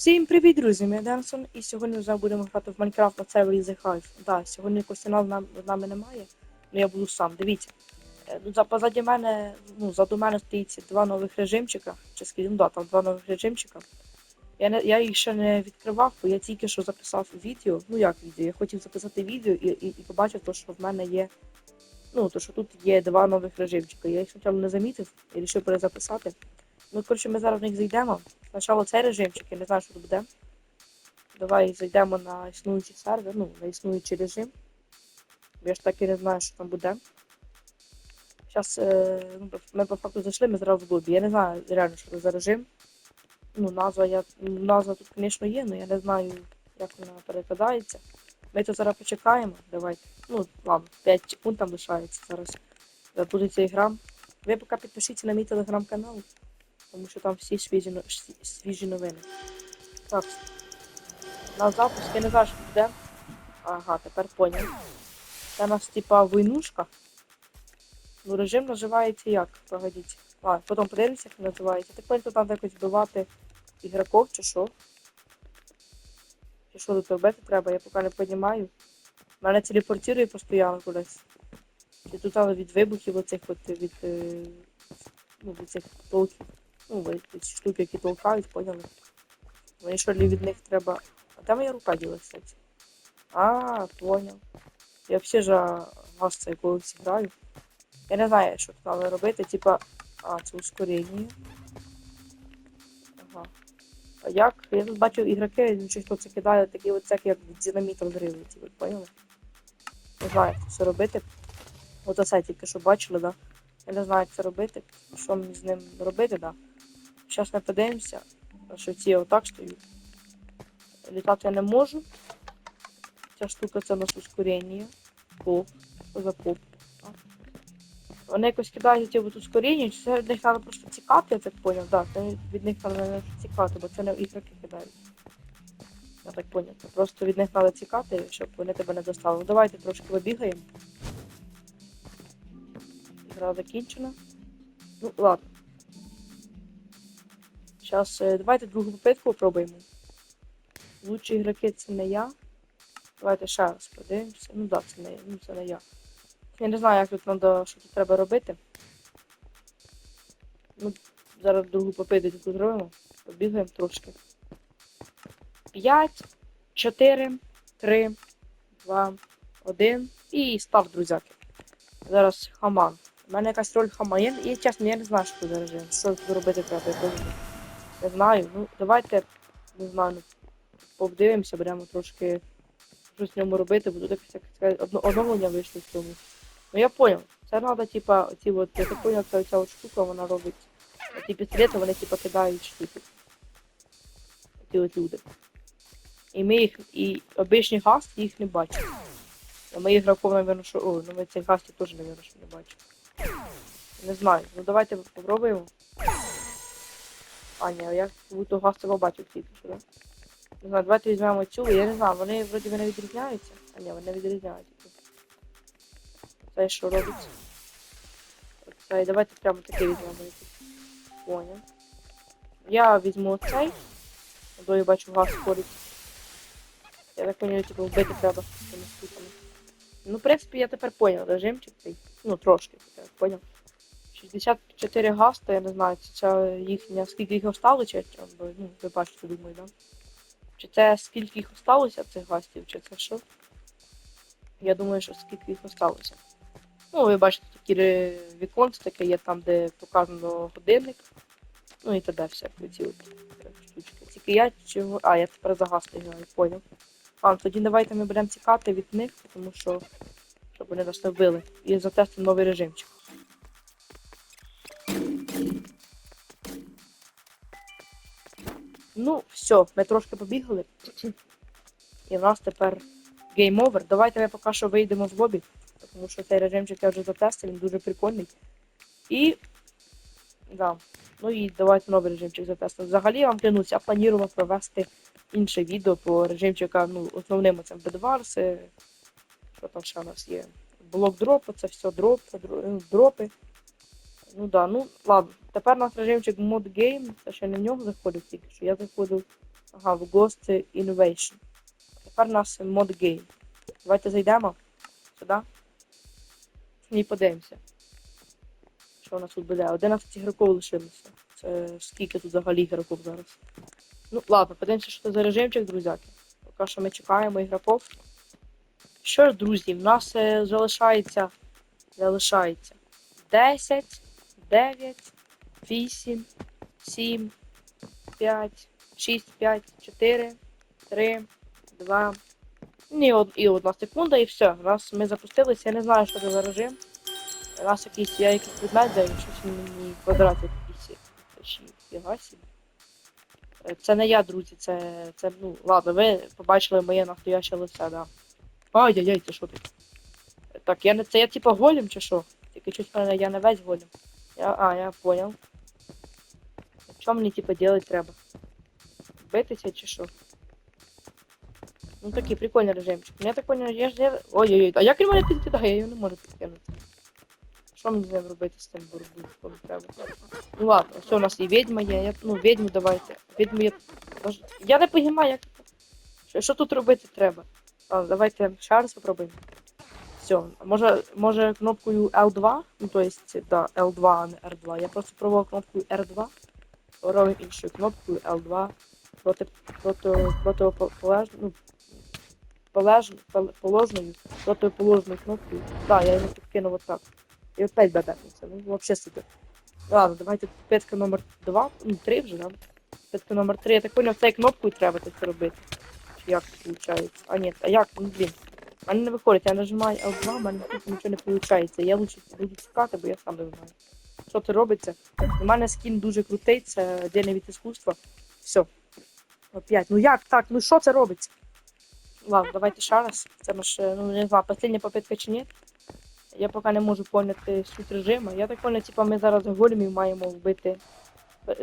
Всім привіт, друзі! Ми Денсон, і сьогодні вже будемо грати в Майнкрафт на сервері The Hive. Да, сьогодні Костяна з нам- з нами немає, але я буду сам. Дивіться. Е, ну, за- Позаді мене, ну, заду мене стоїть два нових режимчика. Чи скажімо, да, там два нових режимчика. Я, не, я їх ще не відкривав, бо я тільки що записав відео. Ну як відео? Я хотів записати відео і, і, і побачив, то, що в мене є. Ну, то, що тут є два нових режимчика. Я їх спочатку не замітив і вирішив перезаписати. Ну, коротше, ми зараз в них зайдемо. Спочатку цей режимчик, я не знаю, що тут буде. Давай зайдемо на існуючий сервер, ну, на існуючий режим. Я ж так і не знаю, що там буде. Зараз е, ну, ми по факту зайшли, ми зараз в лобі. Я не знаю реально, що це за режим. Ну, назва, я, назва тут, звісно, є, але я не знаю, як вона перекладається. Ми тут зараз почекаємо. Давайте. Ну, ладно, 5 секунд там лишається зараз. Запуститься ігра. Ви поки підпишіться на мій телеграм-канал, тому що там всі свіжі, свіжі новини. Так. На запуск я не знаю, що буде. Ага, тепер поняв. Це нас типа войнушка. Ну, режим називається як? Погодіть. А, потім подивимося, як називається. Понял, тут треба якось вбивати ігроків чи що. Чи що тут робити треба, я поки не розумію. Мене телепортує постійно кудись. Чи тут від вибухів оцих от від, е, ну, від цих толків. Ну, ці штуки, які толкають, поняли? Мені що ли від них треба. А де моя рука ділась, кстати? А, понял. Я взагалі ж газ цей колись граю. Я не знаю, що треба робити, типа. А, це ускорення. Ага. А як? Я тут бачив ігроки, ну, чи хто це кидає, такі от як динамітом взриви, от, поняли? Не знаю, як це робити. От оце тільки що бачили, да? Я не знаю, як це робити, що мені з ним робити, да. Зараз ми подивимося, що ці отак стоять. Літати я не можу. Ця штука це у нас ускорення. Поп. Що за поп? Вони якось кидають ті от ускорення, чи це від них треба просто тікати, я так поняв, так, це від них треба тікати, бо це не ігроки кидають. Я так поняв. Просто від них треба тікати, щоб вони тебе не достали. Ну давайте трошки побігаємо. Гра закінчена. Ну, ладно. Зараз давайте другу попитку попробуємо. Лучші ігроки це не я. Давайте ще раз подивимося. Ну так, да, це не, ну, це не я. Я не знаю, як тут треба, що тут треба робити. Ну, зараз другу попитку зробимо. Побігаємо трошки. 5, 4, 3, 2, 1 і став, друзяки. Зараз хаман. У мене якась роль хаман. Я, я чесно, я не знаю, що тут за. Що тут робити треба, не- знаю. Ну, давайте, не знаю, ну, подивимося, беремо трошки щось в ньому робити, бо тут одно, оновлення вийшло в цьому. Ну я понял. Це треба, типа, оці от, я так понял, це ця от штука, вона робить. Ці пістолети, вони типа кидають штуки. Ці от люди. І ми їх, і обичні гасти їх не бачимо. А ми ігроков, напевно, що. О, ну ми цих гастів теж, напевно, що не бачимо. Не знаю. Ну давайте попробуємо. А, ні, я будто гасти побачив тільки що. Не знаю, давайте візьмемо цю, я не знаю, вони вроді не відрізняються. А ні, вони відрізняються. Це що робиться? Оцей, давайте прямо такий візьмемо. Понял. Я візьму цей. Бо я бачу газ ходить. Я так понял, типу вбити треба цими штуками. Ну, в принципі, я тепер понял режимчик цей. Ну, трошки, я понял. 64 гаста, я не знаю, чи це їхня, скільки їх осталося, чи, чи, бо, ну, ви бачите, думаю, да? Чи це скільки їх осталося цих гастів, чи це що? Я думаю, що скільки їх осталося. Ну, ви бачите, такі віконце таке є там, де показано годинник. Ну і т.д. всякі ці от е, штучки. Тільки я чого. А, я тепер за газ граю, поняв. А, тоді давайте ми будемо тікати від них, тому що. Щоб вони нас не вбили. І затестимо новий режимчик. Ну, все, ми трошки побігали. І в нас тепер гейм овер. Давайте ми поки що вийдемо в лобі, тому що цей режимчик я вже затестив, він дуже прикольний. І. Да. Ну і давайте новий режимчик затестимо. Взагалі я вам клянусь, я планував провести інше відео по режимчика, ну, основним оцим бедварси. Що там ще у нас є? Блок дропу, це все дроп, це дропи. Ну да, ну ладно. Тепер у нас режимчик мод гейм, це ще не в нього заходив тільки що. Я заходив Ага, в Ghost Innovation. Тепер у нас мод гейм. Давайте зайдемо сюди. І подивимося. Що у нас тут буде? 11 ігроків лишилося. Це скільки тут взагалі ігроків зараз? Ну, ладно, подивимося, що це за режимчик, друзяки. Поки що ми чекаємо ігроків. Що ж, друзі, в нас е, залишається. Залишається 10, 9, 8, 7, 5, 6, 5, 4, 3, 2. І, од, і одна секунда, і все. Раз ми запустилися, я не знаю, що це за режим. Раз якийсь я якийсь предмет даю, щось мені квадрат якийсь. Е, Це не я, друзі, це, це, ну, ладно, ви побачили моє настояще лице, да. Ай-яй-яй, це що ти? Так, я не це я типа голем чи що? Тільки щось мене я не весь голем. Я, а, я понял. Що мені типа делать треба? Битися чи що? Ну такий прикольний режимчик. Я так понял, я ж я... Ой-ой-ой, а як він мене підкидає? Я його не можу підкинути. Що мені з ним робити з тим бурбульком треба? Ну ладно, все, у нас і відьма є. Я, ну, відьму давайте. Відьму я. Я не розумію, як. Що, тут робити треба? Ладно, давайте ще раз попробуємо. Все, може, може кнопкою L2? Ну, то есть, да, L2, а не R2. Я просто пробував кнопкою R2. Робимо іншою кнопкою L2 проти, проти, противополежну, ну, полеж, положною, противоположною кнопкою. Да, я його підкинув отак. І опять бебекнувся. Ну, вообще супер. Ладно, давайте питка номер 2, ну, 3 вже, да? Питка номер 3. Я так поняв, цією кнопкою треба це робити. Як виходить? А ні, а як? Ну, блін. У мене не виходить, я нажимаю L2, в мене нічого не виходить. Я лучше буду чекати, бо я сам не знаю. Що це робиться? У мене скін дуже крутий, це отдельне від іскусства. Все. Опять. Ну як так? Ну що це робиться? Ладно, давайте ще раз. Це наш, ну не знаю, остання попитка чи ні. Я поки не можу поняти суть режиму. Я так понял, типа ми зараз големів маємо вбити.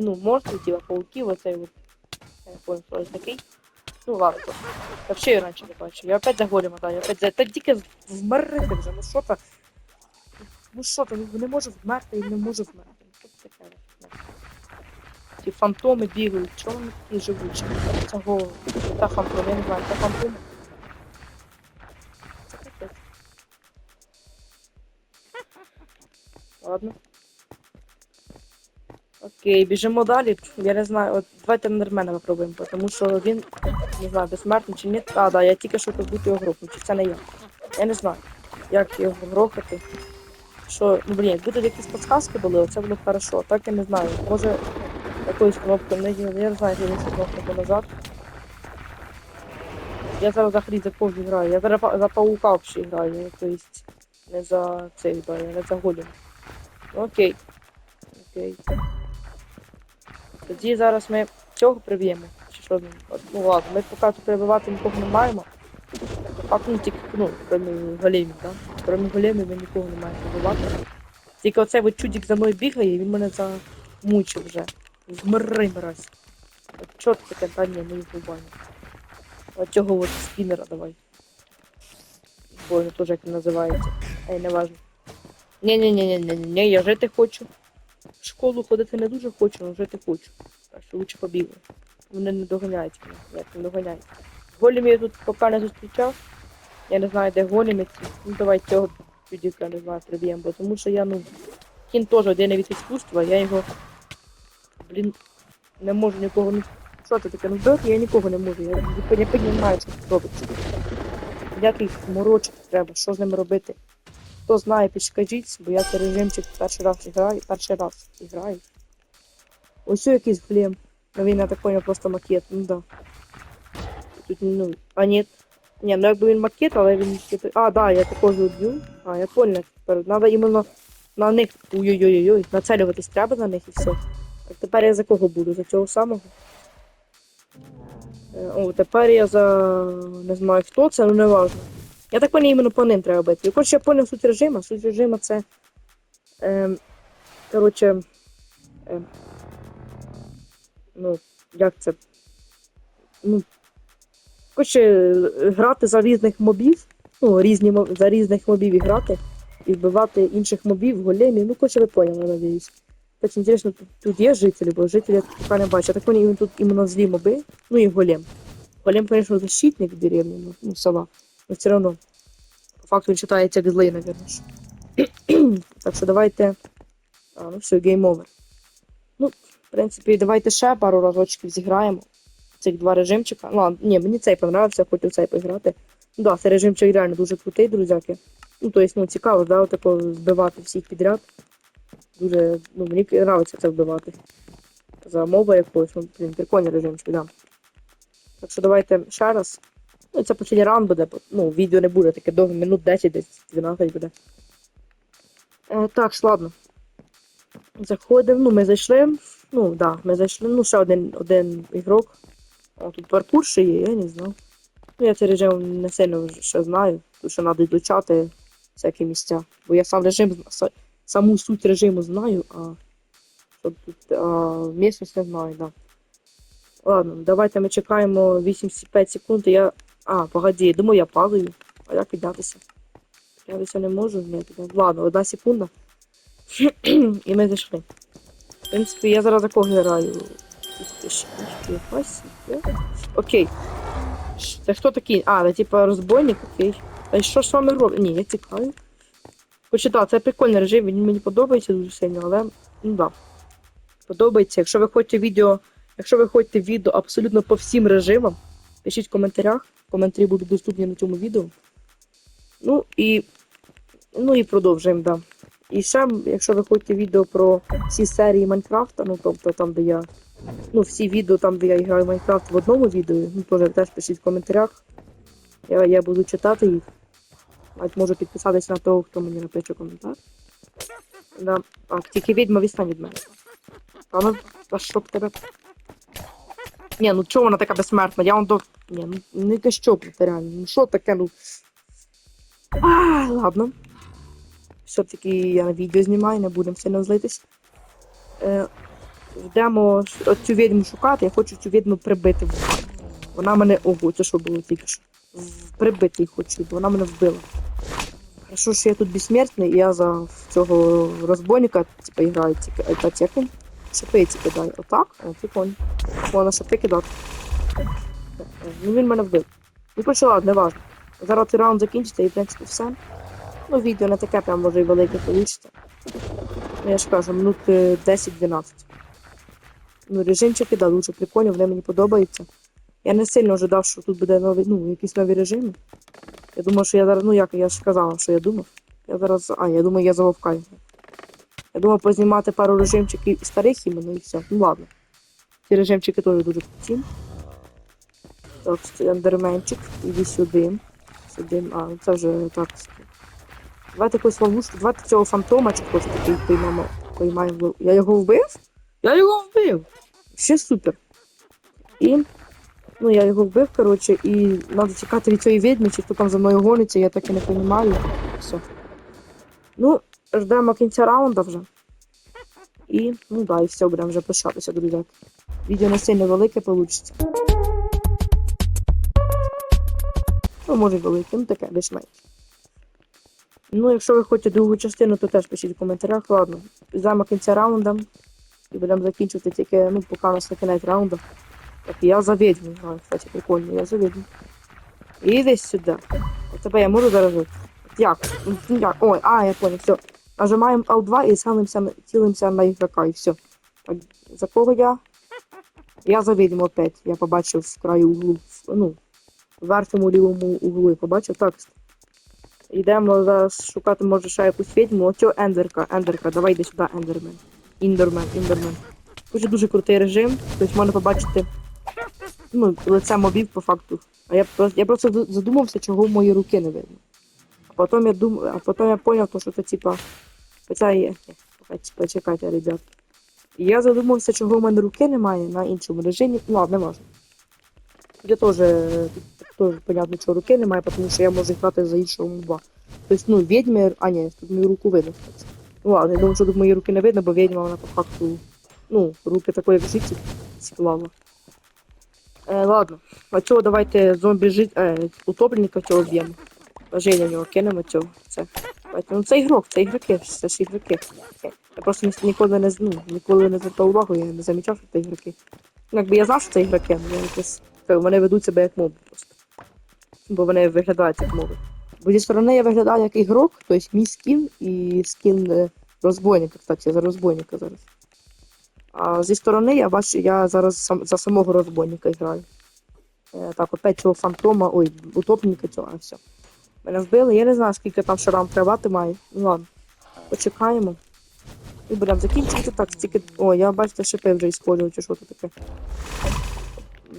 Ну, монстрів, типа пауків, оцей от. Я не понял, що це такий. Ну ладно. то. Я раніше не бачив. Я опять за голема, да, я опять за. Та тільки вмерти вже, ну що це? Ну що це, ну не можу вмерти і не можу вмерти. Це таке? Ті фантоми бігають, чого вони такі живучі? Цього та фантом, я не знаю, та фантом. Ладно. Окей, біжимо далі. Я не знаю, от давайте Нермена попробуємо, тому що він, не знаю, безсмертний чи ні. А, да, я тільки що тут його грохнув, чи це не я. Я не знаю, як його грохати. Що, ну блін, якби тут якісь підсказки були, це було б хорошо. Так я не знаю. Може якоюсь кнопкою не я не знаю, цю кнопку назад. Я зараз за Хріза повні граю. Я зараз за паука взагалі граю, то не за цей, да, я не за голем. Окей. Окей. Тоді зараз ми цього приб'ємо. Чи що? ну, ладно, ми поки прибивати нікого не маємо. А ну тільки, ну, кроме големів, да? Кроме големів ми нікого не маємо прибивати. Тільки оцей от чудик за мною бігає, і він мене замучив вже. Вмри, мразь. От чого ти таке, та ні, не вбивання. От цього от спінера давай. Боже, теж як він називається. Ей, не важно. Ні-ні-ні-ні-ні, я жити хочу. Школу ходити не дуже хочу, але жити хочу. Так що лучше побігли. Вони не доганяють мене, як не доганяють. Голем я тут поки не зустрічав. Я не знаю, де големи ці. Ну давай цього чудика, не знаю, приб'ємо, бо тому що я, ну. Кін теж один від іскусства, я його. Блін, не можу нікого не. Що це таке? Ну вбити я нікого не можу. Я не, розумію, що робиться. Як їх морочити треба, що з ними робити? Хто знає, підскажіть, бо я цей режимчик перший раз граю, перший раз граю. Ось якийсь глем. Ну він, я так понял, просто макет, ну да. Тут, ну, а нет. Не, ну якби він макет, але він. А, да, я також уб'ю. А, я понял. Тепер надо іменно на них. Ой-ой-ой-ой, нацелюватись треба на них і все. Так тепер я за кого буду? За цього самого? Е, О, тепер я за. не знаю хто це, ну не важно. Я так понял, іменно по ним треба бити. Коротше, я поняв суть режиму. Суть режиму це. Ем, коротше. Ем, ну, як це? Ну. Коротше, грати за різних мобів. Ну, різні за різних мобів і грати. І вбивати інших мобів, големів. Ну, коротше, ви поняли, надіюсь. Кстати, интересно, тут, тут є жителі, бо жителі я поки не бачу. Так він тут іменно злі моби, ну і голем. Голем, конечно, защитник деревни, ну, ну сова. Но все равно. По факту він читається як злий, наверное. так що давайте. А, ну все, гейм овер. Ну, в принципі, давайте ще пару разочків зіграємо. Цих два режимчика. Ну, ладно, ні, мені цей понравився, хочу в цей поіграти. Ну да, цей режимчик реально дуже крутий, друзяки. Ну, то есть, ну, цікаво, да, отако вбивати всіх підряд. Дуже, ну, мені подобається це вбивати. За моба якогось, ну, блін, прикольний режимчик, да. Так що давайте ще раз. Ну, це последній раунд буде, бо, ну, відео не буде таке довго, минут 10, десь 12 буде. Е, так, ладно. Заходимо, ну, ми зайшли. Ну, да, ми зайшли. Ну, ще один, один ігрок. О, тут паркур ще є, я не знав. Ну, я цей режим не сильно ще знаю, тому що треба долучати всякі місця. Бо я сам режим, саму суть режиму знаю, а що тут а, місцевість не знаю, да. Ладно, давайте ми чекаємо 85 секунд. і Я. А, погоди, я думаю, я падаю. А як піднятися? Я десь не можу не підняти. Ладно, одна секунда. І ми зайшли. В принципі, я зараз за кого граю. Окей. Це хто такий? А, це типа розбойник, окей. А що ж з вами робить? Ні, я тікаю. Хоча так, це прикольний режим, він мені подобається дуже сильно, але ну да. Подобається. Якщо ви хочете відео, якщо ви хочете відео абсолютно по всім режимам, пишіть в коментарях. Коментарі будуть доступні на цьому відео. Ну і. Ну і продовжуємо, да. І ще, якщо ви хочете відео про всі серії Майнкрафта, ну тобто там, де я. Ну, всі відео там, де я граю Майнкрафт в одному відео, ну теж, теж пишіть в коментарях. Я, я буду читати їх. Навіть можу підписатись на того, хто мені напише коментар. Да. Так, тільки відьма відстань від мене. А ну, а що тебе? Ні, ну чого вона така безсмертна? Я вам до. Ні, ну не те що реально. Ну що таке, ну. А, ладно. Все-таки я на відео знімаю, не будемо сильно злитись. Е, йдемо цю відьму шукати, я хочу цю відьму прибити. Вона мене. Ого, це що було тільки що? Прибити хочу, бо вона мене вбила. Хорошо, що я тут безсмертний, і я за цього розбойника типа граю тільки альтатеком. Шипи ці кидаю. Отак? О, прикольно. Можна шипи кидати. Е, е, Ну він мене вбив. Ну почала, не важно. Зараз цей раунд закінчиться і в принципі все. Ну, відео не таке прям може і велике получиться. Ну, я ж кажу, минут е, 10-12. Ну, режимчики, да, дуже прикольні, вони мені подобаються. Я не сильно ожидав, що тут буде новий, ну, якісь нові режими. Я думав, що я зараз, ну як я ж казала, що я думав. Я зараз. А, я думаю, я за Вовка граю. Я думав познімати пару режимчиків старих іменно і все. Ну ладно. Ці режимчики теж дуже круті. Так, це ендерменчик, іди сюди. Сюди. А, ну це вже так. Давайте якусь ловушку. Давайте цього фантома чи хтось такий поймаємо. поймаємо. Я його вбив? Я його вбив! Ще супер. І. Ну, я його вбив, коротше, і треба тікати від цієї відьми, чи хто там за мною гониться, я так і не розумію. Все. Ну, ждемо кінця раунда вже. І, ну да, і все, будемо вже прощатися, друзі. Відео не сильно велике вийде. Ну, може велике, ну таке, десь менше. Ну, якщо ви хочете другу частину, то теж пишіть в коментарях. Ладно, ждемо кінця раунда. І будемо закінчувати тільки, ну, поки у нас не кінець раунду. Так, я за ведьму граю, кстати, прикольно, я за ведьму. Іди сюди. Тебе я можу заражити? Як? Як? Ой, а, я понял, все. Нажимаємо L2 і цілимося, цілимося на ігрока, і все. Так, за кого я? Я за ведьму опять. Я побачив в краю углу, ну, в верхньому лівому углу, побачив так. Йдемо зараз шукати, може, ще якусь відьму. Оцього ендерка, ендерка, давай йди сюди, ендермен. Індермен, індермен. Дуже дуже крутий режим. Тобто можна побачити ну, лице мобів по факту. А я я просто задумався, чого мої руки не видно. А потім я дум, а потім я поняв, то, що це типа. Хоча є. Почекайте, ребят. Я задумався, чого в мене руки немає на іншому режимі. Ну ладно, не важно. Я теж теж понятно, чого руки немає, тому що я можу грати за іншого моба. Тобто, ну, відьми, а ні, тут мою руку видно. Ну ладно, я думаю, що тут мої руки не видно, бо відьма вона по факту. Ну, руки такої житті склала. Е, ладно. А цього давайте зомбі жит... е, утопленника цього вб'ємо. Бажання в нього кинемо цього. Це. Ну це ігрок, це ігроки, це ж ігроки. Я просто ніколи не ну, ніколи не звертав увагу, я не замічав, що це ігроки. Ну, якби я знав, що це ігроки, але якось. Вони ведуть себе як моби просто. Бо вони виглядають як моби. Бо зі сторони я виглядаю як ігрок, тобто мій скін і скін е, розбойника, кстати, я за розбойника зараз. А зі сторони я бачу, я зараз сам, за самого розбойника граю. Е, так, опять цього фантома, ой, утопника цього, а все. Мене вбили, я не знаю, скільки там шарам тривати має. Ну ладно, почекаємо. І будемо закінчувати так, стільки. О, я бачите, шипи вже іспользую, чи що це таке.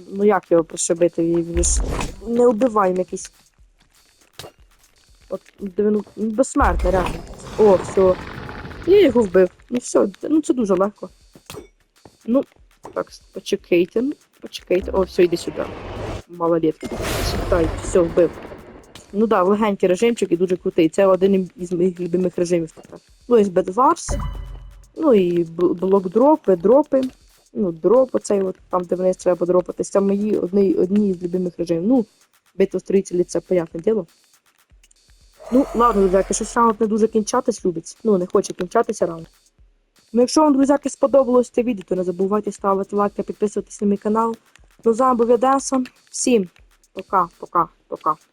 Ну як його пришибити? Він ж не убиваємо якийсь. От де він ну, безсмертний, реально. О, все. Я його вбив. Ну все, ну це дуже легко. Ну, так, почекайте. ну, Почекайте. О, все, йди сюди. Малолетки. Сідай, все, вбив. Ну да, легенький режимчик і дуже крутий. Це один із моїх любимих режимів. Ну, і з Bedwars. Ну і бл- блок дропи. Ну, дроп оцей, от, там, де вниз треба дропати. Це мої одні, одні з любимих режимів. Ну, битва строїтелі це понятне діло. Ну, ладно, друзяки, щось раунд не дуже кінчатись любить. Ну, не хоче кінчатися раунд. Ну, якщо вам, друзяки, сподобалось це відео, то не забувайте ставити лайк та підписуватись на мій канал. Ну, з вами був. Всім пока, пока, пока.